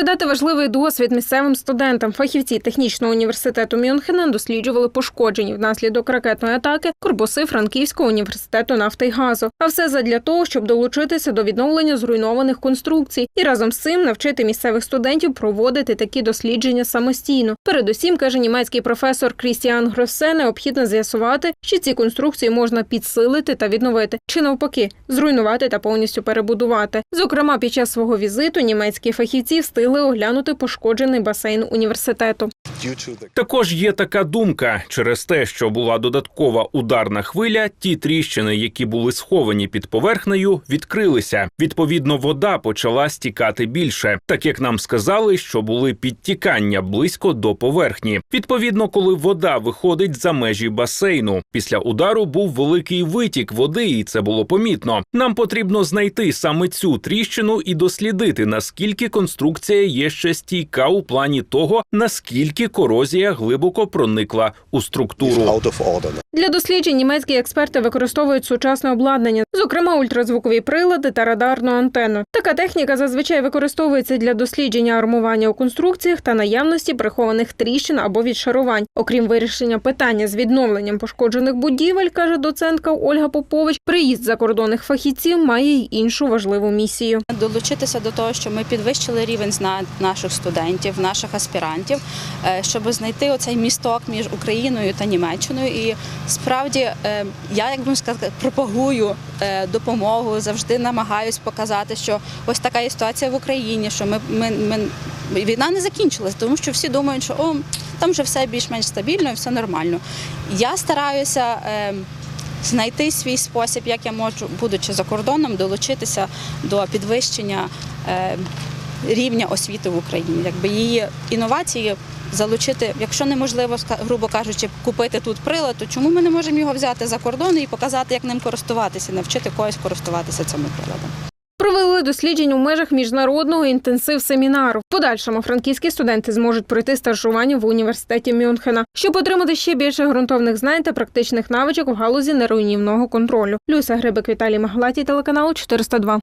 передати важливий досвід місцевим студентам. Фахівці технічного університету Мюнхена досліджували пошкоджені внаслідок ракетної атаки корпуси Франківського університету нафти й газу. А все задля того, щоб долучитися до відновлення зруйнованих конструкцій і разом з цим навчити місцевих студентів проводити такі дослідження самостійно. Передусім, каже німецький професор Крістіан Гросе, необхідно з'ясувати, чи ці конструкції можна підсилити та відновити, чи навпаки зруйнувати та повністю перебудувати. Зокрема, під час свого візиту німецькі фахівці встигли оглянути пошкоджений басейн університету. Також є така думка: через те, що була додаткова ударна хвиля, ті тріщини, які були сховані під поверхнею, відкрилися. Відповідно, вода почала стікати більше, так як нам сказали, що були підтікання близько до поверхні. Відповідно, коли вода виходить за межі басейну, після удару був великий витік води, і це було помітно. Нам потрібно знайти саме цю тріщину і дослідити, наскільки конструкція є ще стійка у плані того, наскільки корозія глибоко проникла у структуру. Для досліджень німецькі експерти використовують сучасне обладнання, зокрема ультразвукові прилади та радарну антенну. Така техніка зазвичай використовується для дослідження армування у конструкціях та наявності прихованих тріщин або відшарувань. Окрім вирішення питання з відновленням пошкоджених будівель, каже доцентка Ольга Попович, приїзд закордонних фахівців має й іншу важливу місію. долучитися до того, що ми підвищили рівень знань наших студентів, наших аспірантів, е, щоб знайти оцей місток між Україною та Німеччиною. І справді е, я, як би сказати, пропагую е, допомогу, завжди намагаюсь показати, що ось така ситуація в Україні, що ми, ми, ми війна не закінчилась, тому що всі думають, що о, там вже все більш-менш стабільно і все нормально. Я стараюся. е, знайти свій спосіб, як я можу, будучи за кордоном, долучитися до підвищення рівня освіти в Україні, якби її інновації залучити, якщо неможливо, грубо кажучи, купити тут прилад, то чому ми не можемо його взяти за кордон і показати, як ним користуватися, навчити когось користуватися цими приладами. Провели досліджень у межах міжнародного інтенсив-семінару. В подальшому франківські студенти зможуть пройти стажування в університеті Мюнхена, щоб отримати ще більше ґрунтовних знань та практичних навичок в галузі неруйнівного контролю. Люся Грибик, Віталій Маглатій, телеканал 402.